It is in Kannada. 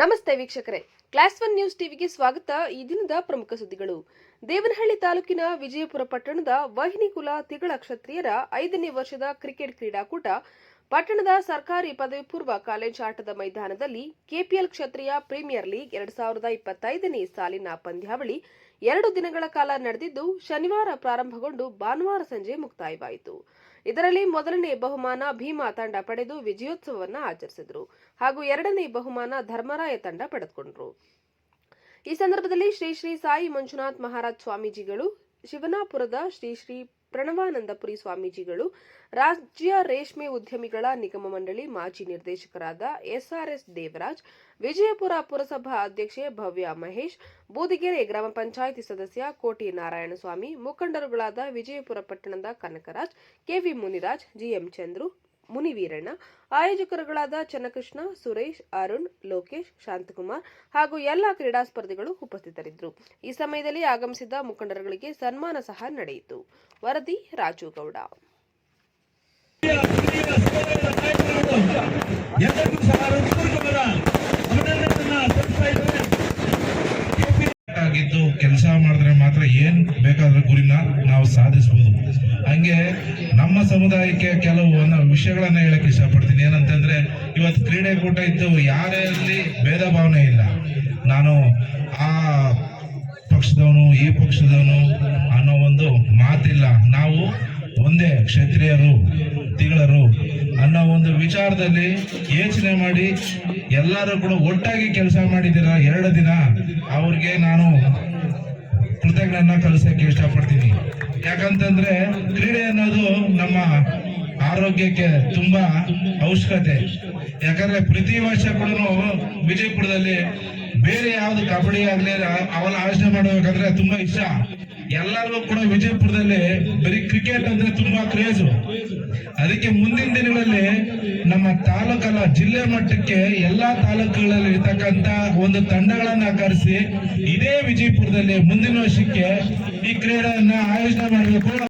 ನಮಸ್ತೆ ವೀಕ್ಷಕರೇ. ಕ್ಲಾಸ್ ಒನ್ ನ್ಯೂಸ್ ಟಿವಿಗೆ ಸ್ವಾಗತ. ಈ ದಿನದ ಪ್ರಮುಖ ಸುದ್ದಿಗಳು. ದೇವನಹಳ್ಳಿ ತಾಲೂಕಿನ ವಿಜಯಪುರ ಪಟ್ಟಣದ ವಹಿನಿಕುಲ ತಿಗಳ ಕ್ಷತ್ರಿಯರ ಐದನೇ ವರ್ಷದ ಕ್ರಿಕೆಟ್ ಕ್ರೀಡಾಕೂಟ ಪಟ್ಟಣದ ಸರ್ಕಾರಿ ಪದವಿ ಪೂರ್ವ ಕಾಲೇಜ್ ಆಟದ ಮೈದಾನದಲ್ಲಿ ಕೆಪಿಎಲ್ ಕ್ಷತ್ರಿಯ ಪ್ರೀಮಿಯರ್ ಲೀಗ್ ಎರಡ್ ಸಾವಿರದ ಇಪ್ಪತ್ತೈದನೇ ಸಾಲಿನ ಪಂದ್ಯಾವಳಿ ಎರಡು ದಿನಗಳ ಕಾಲ ನಡೆದಿದ್ದು, ಶನಿವಾರ ಪ್ರಾರಂಭಗೊಂಡು ಭಾನುವಾರ ಸಂಜೆ ಮುಕ್ತಾಯವಾಯಿತು. ಇದರಲ್ಲಿ ಮೊದಲನೇ ಬಹುಮಾನ ಭೀಮಾ ತಂಡ ಪಡೆದು ವಿಜಯೋತ್ಸವವನ್ನು ಆಚರಿಸಿದರು ಹಾಗೂ ಎರಡನೇ ಬಹುಮಾನ ಧರ್ಮರಾಯ ತಂಡ ಪಡೆದುಕೊಂಡರು. ಈ ಸಂದರ್ಭದಲ್ಲಿ ಶ್ರೀ ಶ್ರೀ ಸಾಯಿ ಮಂಜುನಾಥ್ ಮಹಾರಾಜ್ ಸ್ವಾಮೀಜಿಗಳು ಶಿವನಾಪುರದ ಶ್ರೀ ಶ್ರೀ ಪ್ರಣವಾನಂದಪುರಿ ಸ್ವಾಮೀಜಿಗಳು, ರಾಜ್ಯ ರೇಷ್ಮೆ ಉದ್ಯಮಿಗಳ ನಿಗಮ ಮಂಡಳಿ ಮಾಜಿ ನಿರ್ದೇಶಕರಾದ ಎಸ್ಆರ್ಎಸ್ ದೇವರಾಜ್, ವಿಜಯಪುರ ಪುರಸಭಾ ಅಧ್ಯಕ್ಷೆ ಭವ್ಯ ಮಹೇಶ್, ಬೂದಿಗೆರೆ ಗ್ರಾಮ ಪಂಚಾಯಿತಿ ಸದಸ್ಯ ಕೋಟಿ ನಾರಾಯಣಸ್ವಾಮಿ, ಮುಖಂಡರುಗಳಾದ ವಿಜಯಪುರ ಪಟ್ಟಣದ ಕನಕರಾಜ್, ಕೆವಿ ಮುನಿರಾಜ್, ಜಿಎಂ ಚಂದ್ರು ಮುನಿವೀರಣ್ಣ, ಆಯೋಜಕರುಗಳಾದ ಚನ್ನಕೃಷ್ಣ, ಸುರೇಶ್, ಅರುಣ್, ಲೋಕೇಶ್, ಶಾಂತಕುಮಾರ್ ಹಾಗೂ ಎಲ್ಲ ಕ್ರೀಡಾ ಸ್ಪರ್ಧಿಗಳು ಉಪಸ್ಥಿತರಿದ್ದರು. ಈ ಸಮಯದಲ್ಲಿ ಆಗಮಿಸಿದ ಮುಖಂಡರುಗಳಿಗೆ ಸನ್ಮಾನ ಸಹ ನಡೆಯಿತು. ವರದಿ ರಾಜುಗೌಡ. ಕೆಲಸ ಮಾಡಿದ್ರೆ ಮಾತ್ರ ಏನ್ ಬೇಕಾದ್ರೂ ಗುರಿನ ನಾವು ಸಾಧಿಸಬಹುದು ಹಂಗೆ ನಮ್ಮ ಸಮುದಾಯಕ್ಕೆ ಕೆಲವು ಒಂದು ವಿಷಯಗಳನ್ನ ಹೇಳಕ್ ಇಷ್ಟಪಡ್ತೀನಿ. ಏನಂತಂದ್ರೆ, ಇವತ್ತು ಕ್ರೀಡೆಕೂಟ ಇದ್ದು ಯಾರೇ ಇರಲಿ ಭೇದ ಭಾವನೆ ಇಲ್ಲ. ನಾನು ಆ ಪಕ್ಷದವನು, ಈ ಪಕ್ಷದವನು ಅನ್ನೋ ಒಂದು ಮಾತಿಲ್ಲ. ನಾವು ಒಂದೇ ಕ್ಷತ್ರಿಯರು, ತಿಗಳರು ಅನ್ನೋ ಒಂದು ವಿಚಾರದಲ್ಲಿ ಯೋಚನೆ ಮಾಡಿ ಎಲ್ಲರೂ ಕೂಡ ಒಟ್ಟಾಗಿ ಕೆಲಸ ಮಾಡಿದ್ದೀರಾ? ಎರಡು ದಿನ ಅವ್ರಿಗೆ ನಾನು ಕೃತಜ್ಞನ ಕಲಿಸಕ್ಕೆ ಇಷ್ಟಪಡ್ತೀನಿ. ಯಾಕಂತಂದ್ರೆ ಕ್ರೀಡೆ ಅನ್ನೋದು ನಮ್ಮ ಆರೋಗ್ಯಕ್ಕೆ ತುಂಬಾ ಅವಶ್ಯಕತೆ. ಯಾಕಂದ್ರೆ ಪ್ರತಿ ವರ್ಷ ಕೂಡ ವಿಜಯಪುರದಲ್ಲಿ ಬೇರೆ ಯಾವ್ದು ಕಬಡ್ಡಿ ಆಗ್ಲಿ ಅವನ್ನ ಆಯೋಜನೆ ಮಾಡಬೇಕಂದ್ರೆ ತುಂಬಾ ಇಷ್ಟ. ಎಲ್ಲರಿಗೂ ಕೂಡ ವಿಜಯಪುರದಲ್ಲಿ ಬರೀ ಕ್ರಿಕೆಟ್ ಅಂದ್ರೆ ತುಂಬಾ ಕ್ರೇಜು ಅದಕ್ಕೆ ಮುಂದಿನ ದಿನಗಳಲ್ಲಿ ನಮ್ಮ ತಾಲೂಕಲ್ಲ, ಜಿಲ್ಲೆ ಮಟ್ಟಕ್ಕೆ ಎಲ್ಲಾ ತಾಲೂಕುಗಳಲ್ಲಿ ಇರ್ತಕ್ಕಂತ ಒಂದು ತಂಡಗಳನ್ನ ಕರೆಸಿ, ಇದೇ ವಿಜಯಪುರದಲ್ಲಿ ಮುಂದಿನ ವರ್ಷಕ್ಕೆ ಈ ಕ್ರೀಡೆಯನ್ನ ಆಯೋಜನೆ ಮಾಡಬೇಕು.